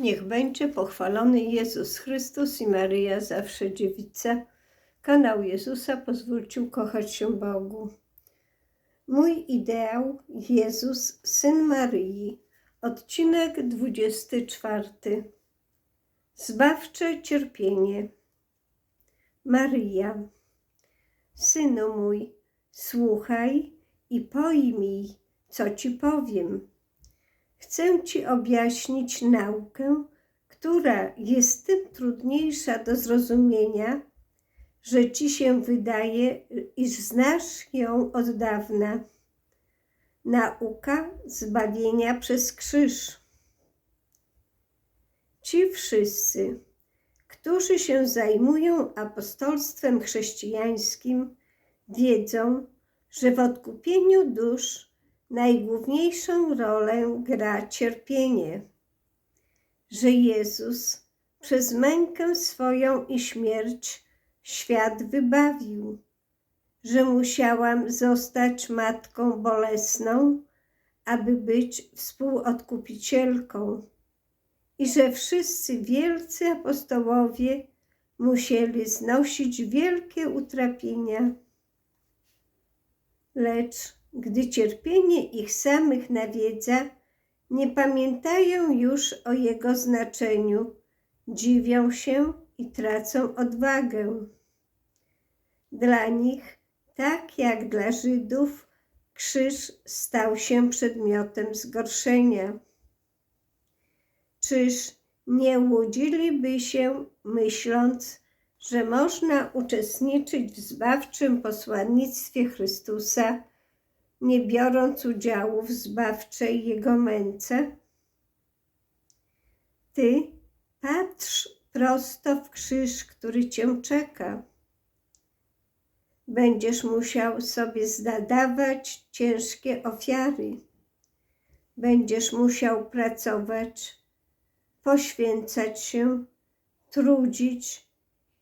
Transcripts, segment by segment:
Niech będzie pochwalony Jezus Chrystus i Maryja, zawsze dziewica. Kanał Jezusa pozwólcie kochać się Bogu. Mój ideał Jezus, Syn Maryi. Odcinek 24. Zbawcze cierpienie. Maryja. Synu mój, słuchaj i pojmij, co ci powiem. Chcę ci objaśnić naukę, która jest tym trudniejsza do zrozumienia, że ci się wydaje, iż znasz ją od dawna. Nauka zbawienia przez krzyż. Ci wszyscy, którzy się zajmują apostolstwem chrześcijańskim, wiedzą, że w odkupieniu dusz najgłówniejszą rolę gra cierpienie, że Jezus przez mękę swoją i śmierć świat wybawił, że musiałam zostać matką bolesną, aby być współodkupicielką. I że wszyscy wielcy apostołowie musieli znosić wielkie utrapienia. Lecz gdy cierpienie ich samych nawiedza, nie pamiętają już o jego znaczeniu, dziwią się i tracą odwagę. Dla nich, tak jak dla Żydów, krzyż stał się przedmiotem zgorszenia. Czyż nie łudziliby się, myśląc, że można uczestniczyć w zbawczym posłannictwie Chrystusa, nie biorąc udziału w zbawczej Jego męce? Ty patrz prosto w krzyż, który Cię czeka. Będziesz musiał sobie zadawać ciężkie ofiary. Będziesz musiał pracować, poświęcać się, trudzić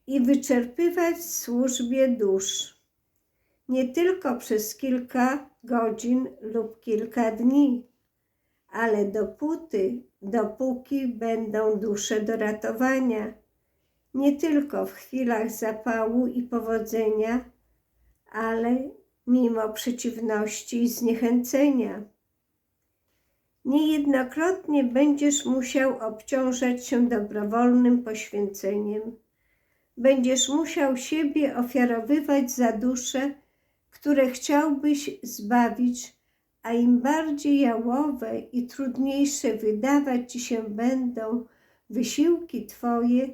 i wyczerpywać w służbie dusz. Nie tylko przez kilka godzin lub kilka dni, ale dopóty, dopóki będą dusze do ratowania, nie tylko w chwilach zapału i powodzenia, ale mimo przeciwności i zniechęcenia. Niejednokrotnie będziesz musiał obciążać się dobrowolnym poświęceniem. Będziesz musiał siebie ofiarowywać za dusze, które chciałbyś zbawić, a im bardziej jałowe i trudniejsze wydawać ci się będą wysiłki Twoje,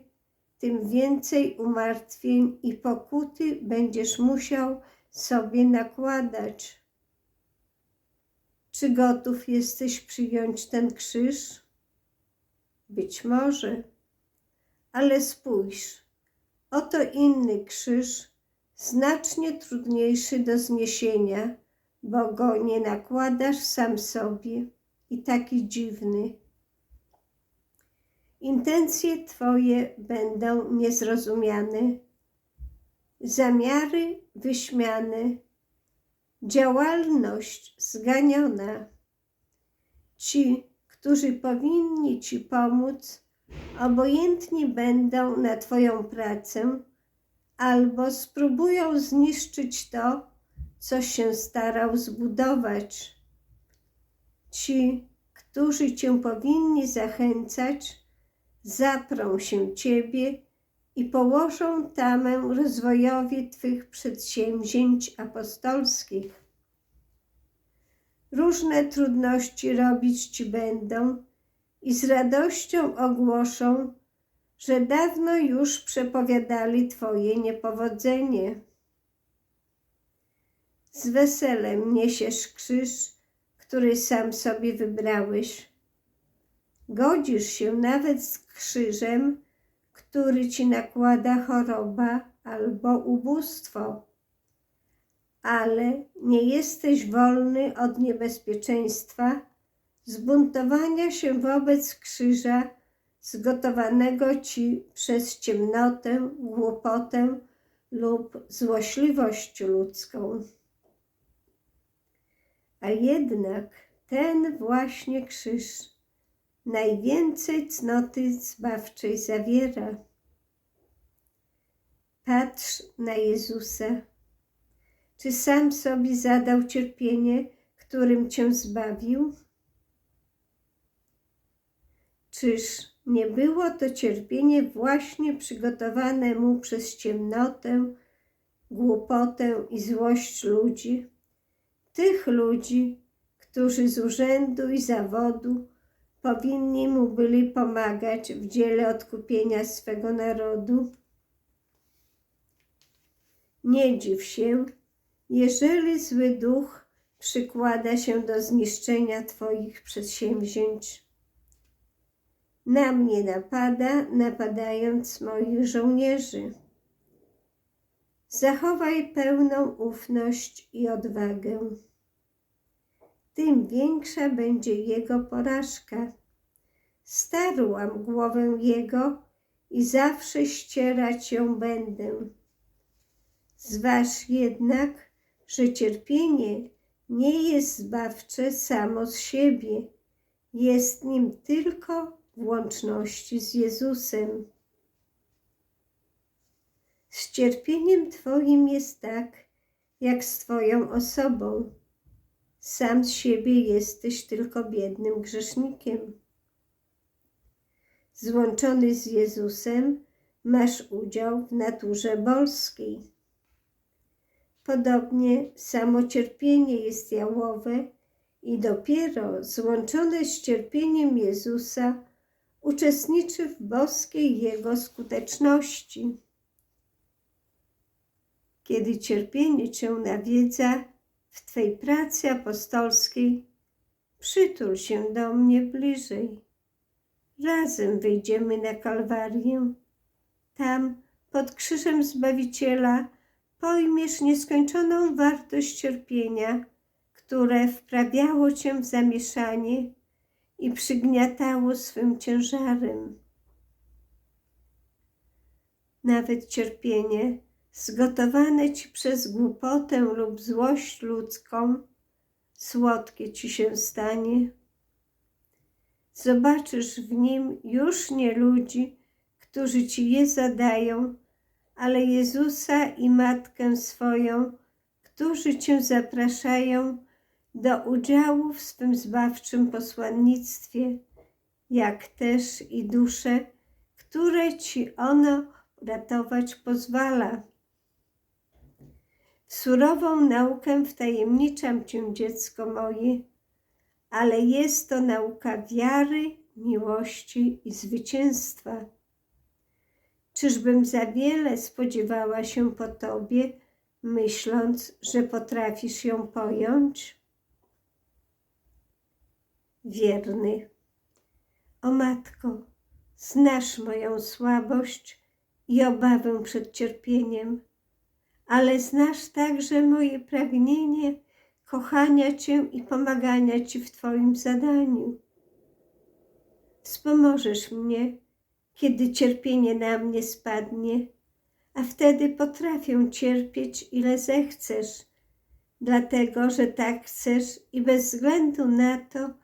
tym więcej umartwień i pokuty będziesz musiał sobie nakładać. Czy gotów jesteś przyjąć ten krzyż? Być może, ale spójrz, oto inny krzyż, znacznie trudniejszy do zniesienia, bo go nie nakładasz sam sobie i taki dziwny. Intencje Twoje będą niezrozumiane, zamiary wyśmiane, działalność zganiona. Ci, którzy powinni Ci pomóc, obojętni będą na Twoją pracę albo spróbują zniszczyć to, co się starał zbudować. Ci, którzy Cię powinni zachęcać, zaprą się Ciebie i położą tamę rozwojowi Twych przedsięwzięć apostolskich. Różne trudności robić Ci będą i z radością ogłoszą, że dawno już przepowiadali Twoje niepowodzenie. Z weselem niesiesz krzyż, który sam sobie wybrałeś. Godzisz się nawet z krzyżem, który ci nakłada choroba albo ubóstwo, ale nie jesteś wolny od niebezpieczeństwa zbuntowania się wobec krzyża zgotowanego ci przez ciemnotę, głupotę lub złośliwość ludzką. A jednak ten właśnie krzyż najwięcej cnoty zbawczej zawiera. Patrz na Jezusa. Czy sam sobie zadał cierpienie, którym cię zbawił? Czyż nie było to cierpienie właśnie przygotowane mu przez ciemnotę, głupotę i złość ludzi? Tych ludzi, którzy z urzędu i zawodu powinni mu byli pomagać w dziele odkupienia swego narodu. Nie dziw się, jeżeli zły duch przykłada się do zniszczenia Twoich przedsięwzięć. Na mnie napada, napadając moich żołnierzy. Zachowaj pełną ufność i odwagę. Tym większa będzie jego porażka. Starłam głowę jego i zawsze ścierać ją będę. Zważ jednak, że cierpienie nie jest zbawcze samo z siebie, jest nim tylko w łączności z Jezusem. Z cierpieniem Twoim jest tak, jak z Twoją osobą. Sam z siebie jesteś tylko biednym grzesznikiem. Złączony z Jezusem masz udział w naturze boskiej. Podobnie samo cierpienie jest jałowe i dopiero złączone z cierpieniem Jezusa uczestniczy w boskiej Jego skuteczności. Kiedy cierpienie Cię nawiedza w Twej pracy apostolskiej, przytul się do mnie bliżej. Razem wyjdziemy na Kalwarię. Tam, pod krzyżem Zbawiciela, pojmiesz nieskończoną wartość cierpienia, które wprawiało Cię w zamieszanie i przygniatało swym ciężarem. Nawet cierpienie, zgotowane Ci przez głupotę lub złość ludzką, słodkie Ci się stanie. Zobaczysz w nim już nie ludzi, którzy Ci je zadają, ale Jezusa i Matkę swoją, którzy Cię zapraszają do udziału w swym zbawczym posłannictwie, jak też i dusze, które Ci ono ratować pozwala. Surową naukę wtajemniczam Cię, dziecko moje, ale jest to nauka wiary, miłości i zwycięstwa. Czyżbym za wiele spodziewała się po Tobie, myśląc, że potrafisz ją pojąć? Wierny, o Matko, znasz moją słabość i obawę przed cierpieniem, ale znasz także moje pragnienie kochania Cię i pomagania Ci w Twoim zadaniu. Wspomożesz mnie, kiedy cierpienie na mnie spadnie, a wtedy potrafię cierpieć, ile zechcesz, dlatego że tak chcesz i bez względu na to,